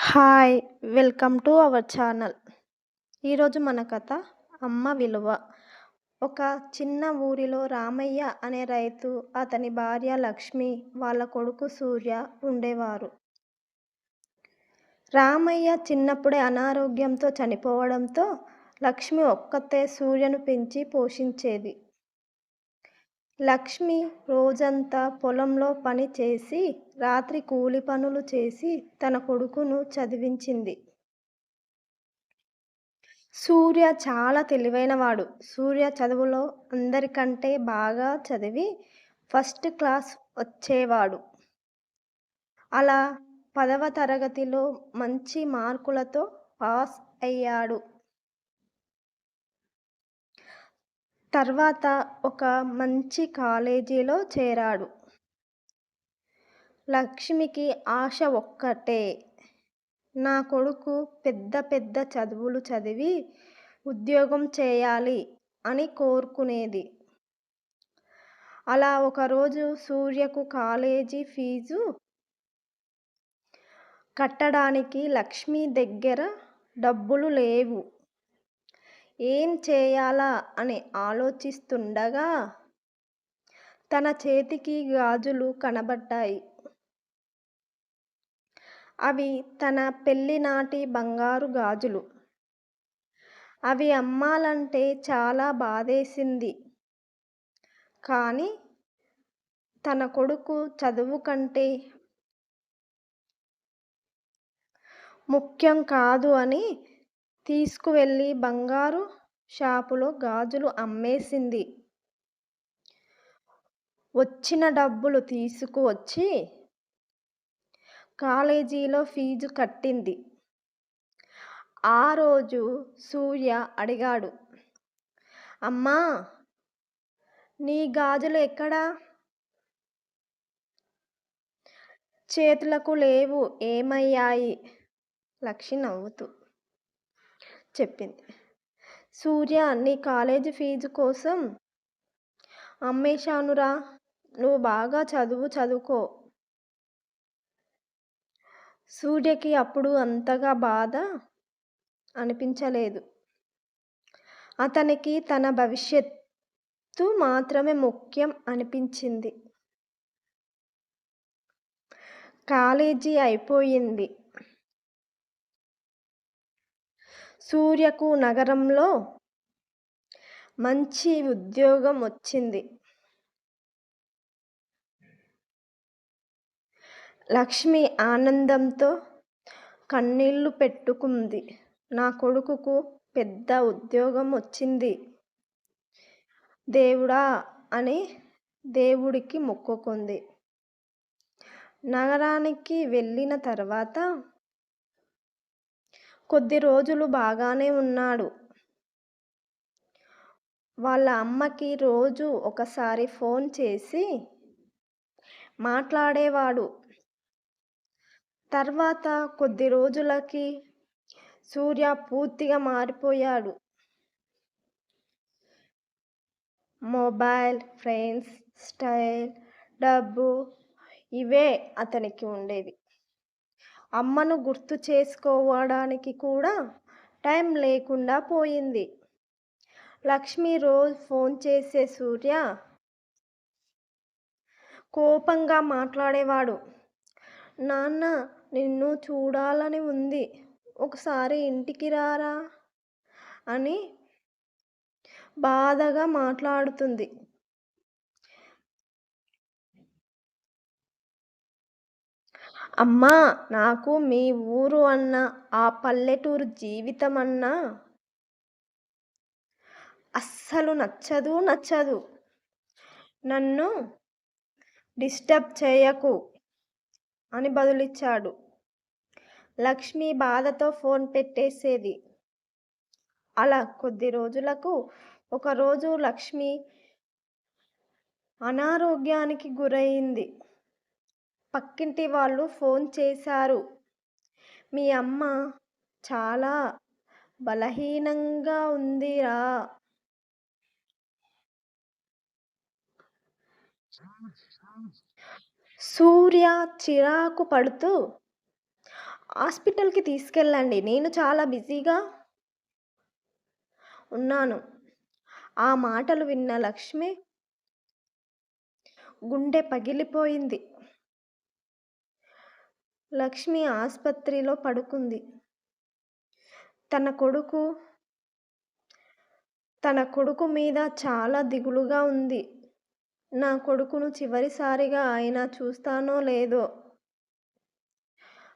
Hi! Welcome to our channel. ఈరోజు మన కథ 'అమ్మ విలువ'. ఒక చిన్న ఊరిలో రామయ్య అనే రైతు, అతని భార్య లక్ష్మి, వాళ్ళ కొడుకు సూర్య ఉండేవారు. రామయ్య చిన్నప్పుడే అనారోగ్యంతో చనిపోవడంతో లక్ష్మి ఒక్కతే సూర్యను పెంచి పోషించేది. లక్ష్మి రోజంతా పొలంలో పని చేసి, రాత్రి కూలి పనులు చేసి తన కొడుకును చదివించింది. సూర్య చాలా తెలివైనవాడు. సూర్య చదువులో అందరికంటే బాగా చదివి ఫస్ట్ క్లాస్ వచ్చేవాడు. అలా పదవ తరగతిలో మంచి మార్కులతో పాస్ అయ్యాడు. తర్వాత ఒక మంచి కాలేజీలో చేరాడు. లక్ష్మికి ఆశ ఒక్కటే. నా కొడుకు పెద్ద పెద్ద చదువులు చదివి ఉద్యోగం చేయాలి అని కోరుకునేది. అలా ఒకరోజు సూర్యకు కాలేజీ ఫీజు కట్టడానికి లక్ష్మి దగ్గర డబ్బులు లేవు. ఏం చేయాలా అని ఆలోచిస్తుండగా తన చేతికి గాజులు కనబడ్డాయి. అవి తన పెళ్ళినాటి బంగారు గాజులు. అవి అమ్మాలంటే చాలా బాధేసింది. కానీ తన కొడుకు చదువు కంటే ముఖ్యం కాదు అని తీసుకువెళ్ళి బంగారు షాపులో గాజులు అమ్మేసింది. వచ్చిన డబ్బులు తీసుకువచ్చి కాలేజీలో ఫీజు కట్టింది. ఆ రోజు సూర్య అడిగాడు. అమ్మా! నీ గాజులు ఎక్కడా చేతులకు లేవు ఏమయ్యాయి? లక్ష్మి నవ్వుతూ చెప్పింది. సూర్య నీ కాలేజీ ఫీజు కోసం అమ్మేశానురా! నువ్వు బాగా చదువు చదువుకో. సూర్యకి అప్పుడు అంతగా బాధ అనిపించలేదు. అతనికి తన భవిష్యత్తు మాత్రమే ముఖ్యం అనిపించింది. కాలేజీ అయిపోయింది. సూర్యకు నగరంలో మంచి ఉద్యోగం వచ్చింది. లక్ష్మి ఆనందంతో కన్నీళ్ళు పెట్టుకుంది. నా కొడుకుకు పెద్ద ఉద్యోగం వచ్చింది దేవుడా అని దేవుడికి మొక్కుకుంది. నగరానికి వెళ్ళిన తర్వాత కొద్ది రోజులు బాగానే ఉన్నాడు. వాళ్ళ అమ్మకి రోజు ఒకసారి ఫోన్ చేసి మాట్లాడేవాడు. తర్వాత కొద్ది రోజులకి సూర్య పూర్తిగా మారిపోయాడు. మొబైల్, ఫ్రెండ్స్, స్టైల్, డబ్బు ఇవే అతనికి ఉండేవి. అమ్మను గుర్తు చేసుకోవడానికి కూడా టైం లేకుండా పోయింది. లక్ష్మి రోజు ఫోన్ చేసే సూర్య కోపంగా మాట్లాడేవాడు. నాన్న నిన్ను చూడాలని ఉంది. ఒకసారి ఇంటికి రారా? అని బాధగా మాట్లాడుతుంది. అమ్మా! నాకు మీ ఊరు అన్న ఆ పల్లెటూరు జీవితం అన్నా అస్సలు నచ్చదు నచ్చదు. నన్ను డిస్టర్బ్ చేయకు అని బదులిచ్చాడు. లక్ష్మి బాధతో ఫోన్ పెట్టేసేది. అలా కొద్ది రోజులకు ఒకరోజు లక్ష్మి అనారోగ్యానికి గురయింది. పక్కింటి వాళ్ళు ఫోన్ చేశారు. మీ అమ్మ చాలా బలహీనంగా ఉందిరా. సూర్య చిరాకు పడుతూ హాస్పిటల్‌కి తీసుకెళ్ళండి. నేను చాలా బిజీగా ఉన్నాను. ఆ మాటలు విన్న లక్ష్మి గుండె పగిలిపోయింది. లక్ష్మి ఆసుపత్రిలో పడుకుంది. తన కొడుకు తన కొడుకు మీద చాలా దిగులుగా ఉంది. నా కొడుకును చివరిసారిగా ఆయన చూస్తానో లేదో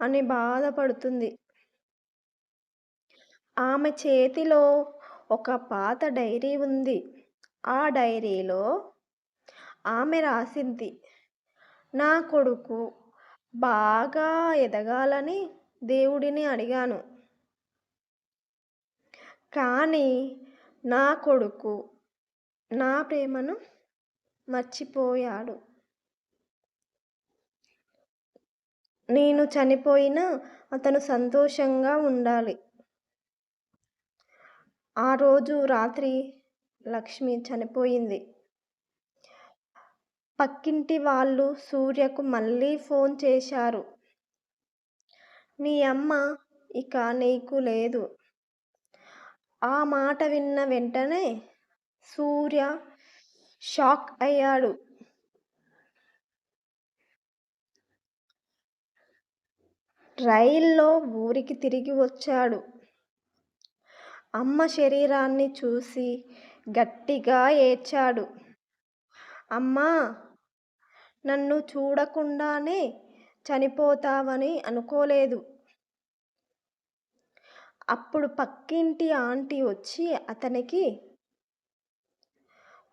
అని బాధపడుతుంది. ఆమె చేతిలో ఒక పాత డైరీ ఉంది. ఆ డైరీలో ఆమె రాసింది. నా కొడుకు బాగా ఎదగాలని దేవుడిని అడిగాను. కానీ నా కొడుకు నా ప్రేమను మర్చిపోయాడు. నేను చనిపోయినా అతను సంతోషంగా ఉండాలి. ఆ రోజు రాత్రి లక్ష్మి చనిపోయింది. పక్కింటి వాళ్ళు సూర్యకు మళ్ళీ ఫోన్ చేశారు. నీ అమ్మ ఇక నీకు లేదు. ఆ మాట విన్న వెంటనే సూర్య షాక్ అయ్యాడు. రైల్లో ఊరికి తిరిగి వచ్చాడు. అమ్మ శరీరాన్ని చూసి గట్టిగా ఏడ్చాడు. అమ్మా! నన్ను చూడకుండానే చనిపోతావని అనుకోలేదు. అప్పుడు పక్కింటి ఆంటీ వచ్చి అతనికి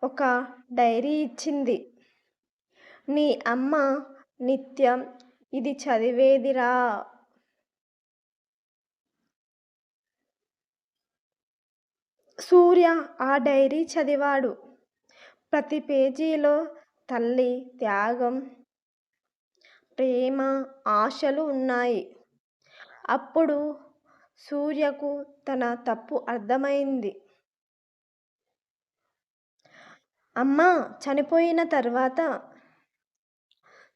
ఒక డైరీ ఇచ్చింది. నీ అమ్మ నిత్యం ఇది చదివేదిరా. సూర్య ఆ డైరీ చదివాడు. ప్రతి పేజీలో తల్లి త్యాగం, ప్రేమ, ఆశలు ఉన్నాయి. అప్పుడు సూర్యకు తన తప్పు అర్థమైంది. అమ్మ చనిపోయిన తర్వాత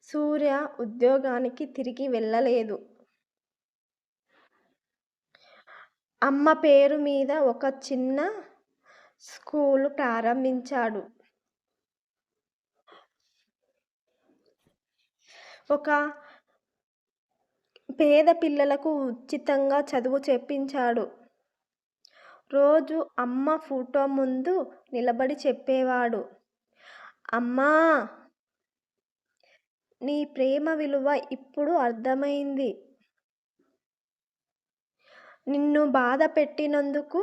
సూర్య ఉద్యోగానికి తిరిగి వెళ్ళలేదు. అమ్మ పేరు మీద ఒక చిన్న స్కూలు ప్రారంభించాడు. ఒక పేద పిల్లలకు ఉచితంగా చదువు చెప్పించాడు. రోజు అమ్మ ఫోటో ముందు నిలబడి చెప్పేవాడు. అమ్మా! నీ ప్రేమ విలువ ఇప్పుడు అర్థమైంది. నిన్ను బాధ పెట్టినందుకు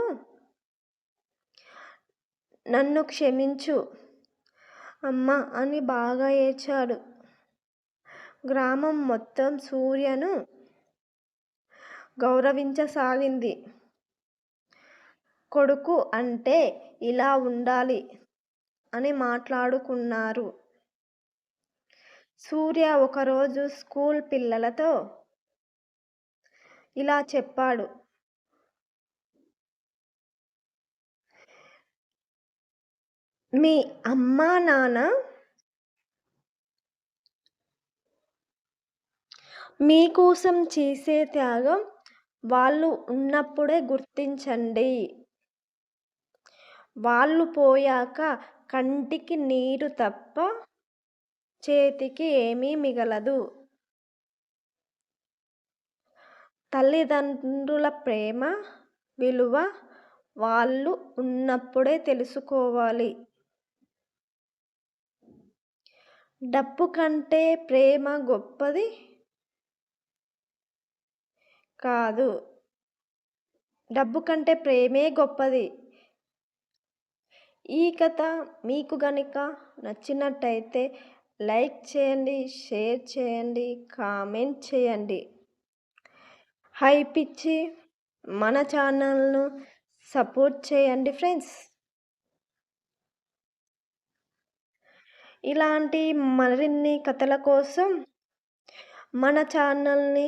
నన్ను క్షమించు అమ్మ అని బాగా ఏడ్చాడు. గ్రామం మొత్తం సూర్యను గౌరవించసాగింది. కొడుకు అంటే ఇలా ఉండాలి అని మాట్లాడుకున్నారు. సూర్య ఒకరోజు స్కూల్ పిల్లలతో ఇలా చెప్పాడు. మీ అమ్మా నాన్న మీకోసం చేసే త్యాగం వాళ్ళు ఉన్నప్పుడే గుర్తించండి. వాళ్ళు పోయాక కంటికి నీరు తప్ప చేతికి ఏమీ మిగలదు. తల్లిదండ్రుల ప్రేమ విలువ వాళ్ళు ఉన్నప్పుడే తెలుసుకోవాలి. డబ్బు కంటే ప్రేమ గొప్పది కాదు. డబ్బు కంటే ప్రేమే గొప్పది. ఈ కథ మీకు గనుక నచ్చినట్టయితే లైక్ చేయండి, షేర్ చేయండి, కామెంట్ చేయండి. హైప్ ఇచ్చి మన ఛానల్‌ను సపోర్ట్ చేయండి ఫ్రెండ్స్. ఇలాంటి మరిన్ని కథల కోసం మన ఛానల్‌ని